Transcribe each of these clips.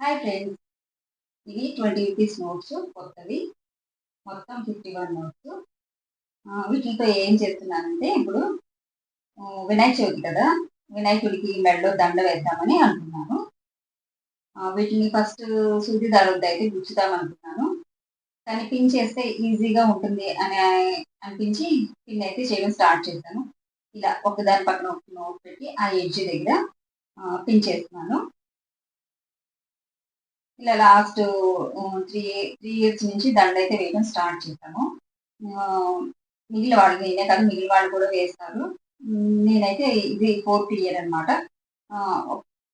Hi friends ఇది twenty rupees notes కొత్తవి మొత్తం ఫిఫ్టీ వన్ నోట్స్ వీటితో ఏం చేస్తున్నానంటే ఇప్పుడు వినాయక చవితి కదా వినాయకుడికి మెడలో దండ వేద్దామని అనుకున్నాను వీటిని ఫస్ట్ సూది దారులతో అయితే గుచ్చుదాం అనుకున్నాను. కానీ పిన్ చేస్తే ఈజీగా ఉంటుంది అని అనిపించి పిన్ అయితే చేయడం స్టార్ట్ చేశాను. ఇలా ఒకదాని పక్కన ఒక నోట్ పెట్టి ఆ ఎడ్జ్ దగ్గర పిన్ చేస్తున్నాను. ఇలా లాస్ట్ త్రీ త్రీ ఇయర్స్ నుంచి దండ అయితే వేయడం స్టార్ట్ చేశాము. మిగిలిన వాళ్ళు నేనే కాదు మిగిలిన వాళ్ళు కూడా వేస్తారు. నేనైతే ఇది ఫోర్త్ ఇయర్ అనమాట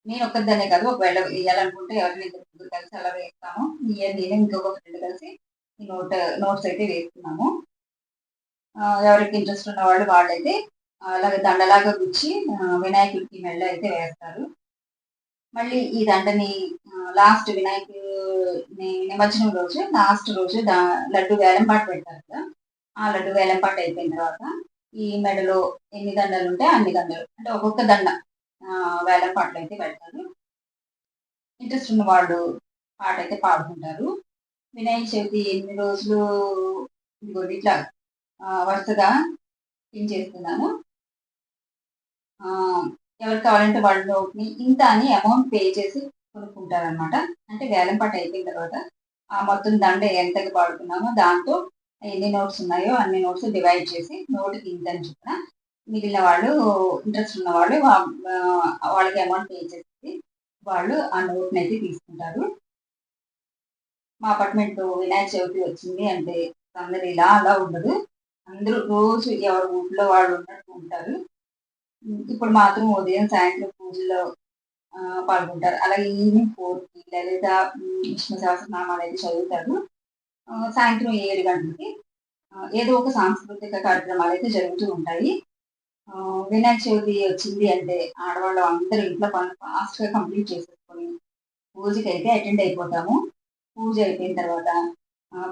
నేను ఒక్కదాన్నే కాదు ఒకవేళ వేయాలనుకుంటే ఎవరిని ఇద్దరు కలిసి అలా వేస్తాము. ఇయర్ నేనే ఇంకొక ఫ్రెండ్ కలిసి నోట్ నోట్స్ అయితే వేస్తున్నాము. ఎవరికి ఇంట్రెస్ట్ ఉన్న వాళ్ళు వాళ్ళైతే అలాగే దండలాగా గుచ్చి వినాయకుడికి మెళ్ళ అయితే వేస్తారు. మళ్ళీ ఈ దండని లాస్ట్ వినాయకుని నిమజ్జనం రోజు లాస్ట్ రోజు దా లడ్డు వేలంపాట పెడతారు కదా. ఆ లడ్డు వేలంపాట అయిపోయిన తర్వాత ఈ మెడలో ఎన్ని దండలు ఉంటే అన్ని దండలు అంటే ఒక్కొక్క దండ వేలంపాటలు అయితే పెడతారు. ఇంట్రెస్ట్ ఉన్న వాళ్ళు పాట అయితే పాడుకుంటారు. వినాయక చవితి ఎన్ని రోజులు ఇట్లా వరుసగా పిన్ చేస్తున్నాను? ఎవరు కావాలంటే వాళ్ళ నోట్ని ఇంత అని అమౌంట్ పే చేసి కొనుక్కుంటారు అనమాట అంటే వేలం పాట అయిపోయిన తర్వాత ఆ మొత్తం దండ ఎంతకి పాడుకున్నామో దాంతో ఎన్ని నోట్స్ ఉన్నాయో అన్ని నోట్స్ డివైడ్ చేసి నోటుకి ఇంత అని చెప్పిన మిగిలిన వాళ్ళు ఇంట్రెస్ట్ ఉన్న వాళ్ళు వాళ్ళకి అమౌంట్ పే చేసి వాళ్ళు ఆ నోట్ని అయితే తీసుకుంటారు. మా అపార్ట్మెంట్ వినాయక చవితి వచ్చింది అంటే అందరు ఇలా అలా ఉండదు. అందరూ రోజు ఎవరి ఊళ్ళో వాళ్ళు ఉన్నట్టు ఉంటారు. ఇప్పుడు మాత్రం ఉదయం సాయంత్రం పూజల్లో పాల్గొంటారు. అలాగే ఈవినింగ్ ఫోర్కి లలిత విష్ణు సహస్రనామాలు అయితే చదువుతారు. సాయంత్రం ఏడు గంటలకి ఏదో ఒక సాంస్కృతిక కార్యక్రమాలు అయితే జరుగుతూ ఉంటాయి. వినాయక చవితి వచ్చింది అంటే ఆడవాళ్ళు అందరూ ఇంట్లో పనులు ఫాస్ట్గా కంప్లీట్ చేసేసుకొని పూజకి అయితే అటెండ్ అయిపోతాము. పూజ అయిపోయిన తర్వాత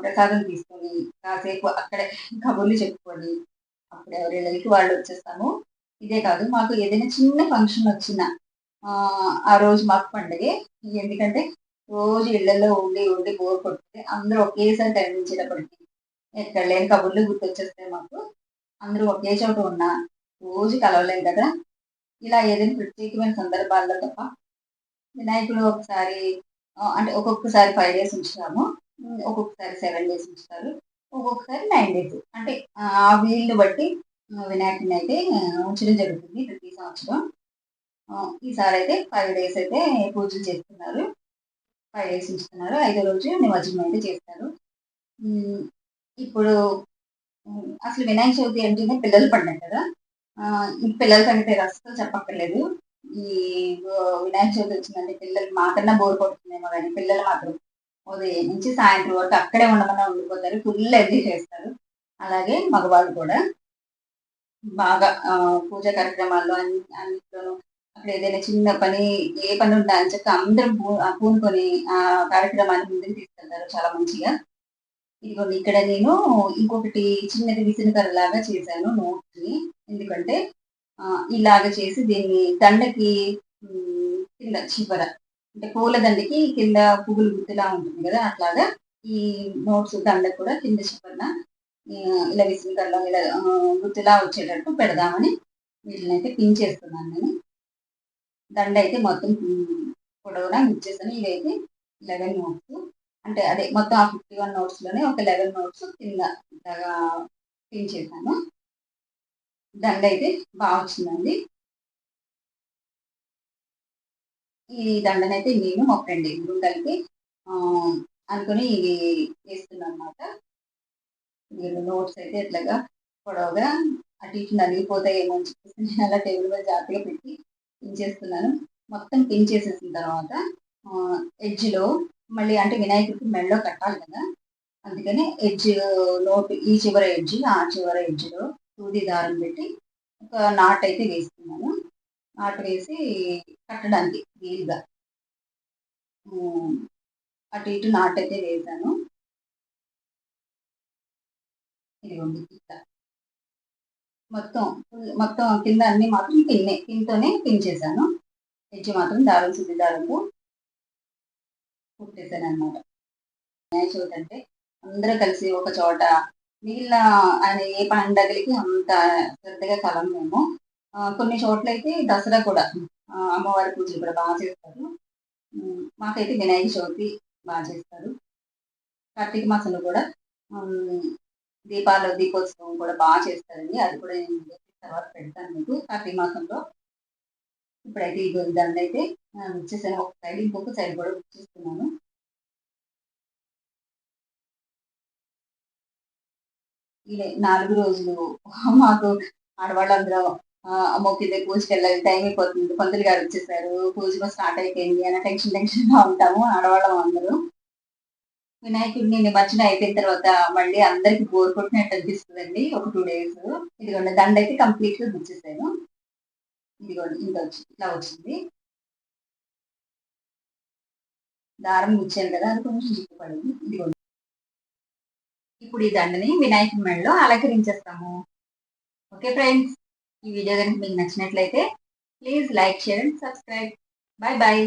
ప్రసాదం తీసుకొని కాసేపు అక్కడే కబుర్లు చెప్పుకొని అప్పుడు ఎవరి వాళ్ళు వచ్చేస్తాము. ఇదే కాదు. మాకు ఏదైనా చిన్న ఫంక్షన్ వచ్చినా ఆ, రోజు మాకు పండగే. ఎందుకంటే రోజు ఇళ్ళలో ఉండి ఉండి బోర్ కొడుతుంది అందరూ ఒకేసారి కనిపించేటప్పటికి ఎక్కడ లేని కబుర్లు గుర్తొచ్చేస్తాయి మాకు. అందరూ ఒకే చోట ఉన్నా రోజు కలవలేం కదా. ఇలా ఏదైనా ప్రత్యేకమైన సందర్భాల్లో తప్ప వినాయకుడు ఒకసారి అంటే ఒక్కొక్కసారి ఫైవ్ డేస్ ఉంచుతాము. ఒక్కొక్కసారి సెవెన్ డేస్ ఉంచుతారు. ఒక్కొక్కసారి నైన్ డేస్ అంటే ఆ వీళ్ళని బట్టి వినాయకుడిని అయితే ఉంచడం జరుగుతుంది ప్రతి సంవత్సరం. ఈసారి అయితే ఫైవ్ డేస్ అయితే పూజలు చేస్తున్నారు. ఫైవ్ డేస్ ఉంచుతున్నారు. ఐదో రోజు నిమజ్జనం అయితే చేస్తారు. ఇప్పుడు అసలు వినాయక చవితి అంటేనే పిల్లల పండుగ కదా? ఈ పిల్లల సంగతి అసలు చెప్పక్కర్లేదు. ఈ వినాయక చవితి వచ్చిందంటే పిల్లలు మాకన్నా బోర్ కొడుతుందేమో కానీ పిల్లలు మాత్రం ఉదయం నుంచి సాయంత్రం వరకు అక్కడే ఉండమన్నా ఉండిపోతారు. ఫుల్ ఎంజాయ్ చేస్తారు. అలాగే మగవాళ్ళు కూడా. బాగా పూజ కార్యక్రమాల్లో అన్ని అన్నిట్లోనూ అక్కడ ఏదైనా చిన్న పని ఏ పని ఉందా అని చెప్పి అందరం పూ పూనుకొని ఆ కార్యక్రమాన్ని ముందుకు తీసుకెళ్తారు చాలా మంచిగా. ఇదిగోండి ఇక్కడ నేను ఇంకొకటి చిన్నది విసినకర లాగా చేశాను నోట్స్ని ఎందుకంటే ఇలాగ చేసి దీన్ని దండకి కింద చివర అంటే పూల దండకి కింద పువ్వులు గుర్తులా ఉంటుంది కదా అట్లాగా ఈ నోట్స్ దండ కూడా కింద చివరన ఇలా విసినకరలో ఇలా ఆ, గుర్తులా వచ్చేటట్టు పెడదామని వీటిని అయితే పిన్ చేస్తున్నాను నేను. దండ అయితే మొత్తం పొడవునా ఇచ్చేసాను. ఇవైతే లెవెన్ నోట్స్. అంటే అదే మొత్తం ఆ ఫిఫ్టీ వన్ నోట్స్లోనే ఒక లెవెన్ నోట్స్ కింద ఇలాగా పిన్ చేశాను. దండ అయితే బాగా వచ్చిందండి. ఈ దండనైతే నేను మా ఫ్రెండ్ ఇద్దరు కలిపి అనుకుని ఇది వేస్తున్నాను అనమాట నోట్స్ అయితే ఇట్లాగా పొడవుగా అటు ఇటు నలిగిపోతాయేమో అని చెప్పేసి నేను అలా టేబుల్ మీద జాగ్రత్తగా పెట్టి పిన్ చేస్తున్నాను. మొత్తం పిన్ చేసేసిన తర్వాత ఎడ్జ్లో మళ్ళీ అంటే వినాయకుడికి మెడలో కట్టాలి కదా. అందుకని ఎడ్జ్ నోట్ ఈ చివర ఎడ్జ్ ఆ చివర ఎడ్జ్లో సూది దారం పెట్టి ఒక నాట్ అయితే వేస్తున్నాను. నాట్ వేసి కట్టడానికి వీలుగా. అటు ఇటు నాట్ అయితే వేసాను. ఇదిగోండి మొత్తం మొత్తం కింద అన్ని మాత్రం పిన్నే పిన్తోనే పిన్ చేశాను ఎడ్జ్ మాత్రం దారం సుద్ది దారంతో కుట్టేశాను అనమాట వినాయక చవితి అంటే అందరూ కలిసి ఒక చోట మిగిలిన ఆయన ఏ పండగలకి అంత శ్రద్ధగా కలం మేము. కొన్ని చోట్ల అయితే దసరా కూడా అమ్మవారి పూజలు కూడా బాగా చేస్తారు. మాకైతే వినాయక చవితి బాగా చేస్తారు. కార్తీక మాసంలో కూడా దీపాల దీపోత్సవం కూడా బాగా చేస్తారండి అది కూడా నేను తర్వాత పెడతాను మీకు. కార్తీక మాసంలో ఇప్పుడైతే ఈ దండ అయితే వచ్చేసాను. ఒక సైడ్ ఇంకొక సైడ్ కూడా బుక్ చేస్తున్నాను. నాలుగు రోజులు మాకు ఆడవాళ్ళందరూ ఆ, అమ్మకి ఇదే పూజకి వెళ్ళాలి టైం అయిపోతుంది. పంతులు గారు వచ్చేసారు. పూజ స్టార్ట్ అయిపోయింది. అన్న టెన్షన్ టెన్షన్గా ఉంటాము. ఆడవాళ్ళం అందరూ. వినాయకుడిని నిమజ్జనం అయిపోయిన తర్వాత మళ్ళీ అందరికి బోర్ కొట్టినట్టు అనిపిస్తుందండి. ఒక టూ డేస్ ఇదిగోండి దండ అయితే కంప్లీట్గా గుచ్చేసాను. ఇదిగోండి ఇంత వచ్చి ఇలా వచ్చింది. దారం గుచ్చాను కదా అది కొంచెం చిక్కుపడింది ఇదిగోండి. ఇప్పుడు ఈ దండని వినాయకుడి మెడలో అలంకరించేస్తాము. Okay friends? ఈ వీడియో కనుక మీకు నచ్చినట్లయితే please like share and subscribe. Bye bye.